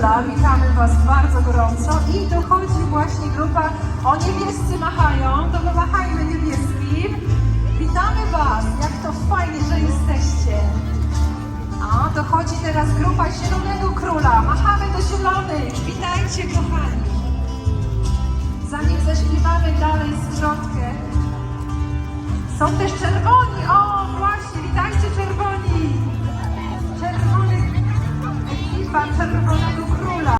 Witamy Was bardzo gorąco. I dochodzi właśnie grupa O niebiescy machają, to my machajmy niebieskim. Witamy Was, jak to fajnie, że jesteście. A dochodzi teraz grupa Zielonego Króla. Machamy do Zielonych. Witajcie kochani. Zanim zaśpiewamy dalej zwrotkę, są też czerwoni. O, właśnie, witajcie czerwoni. Czerwony ekipa, czerwoni.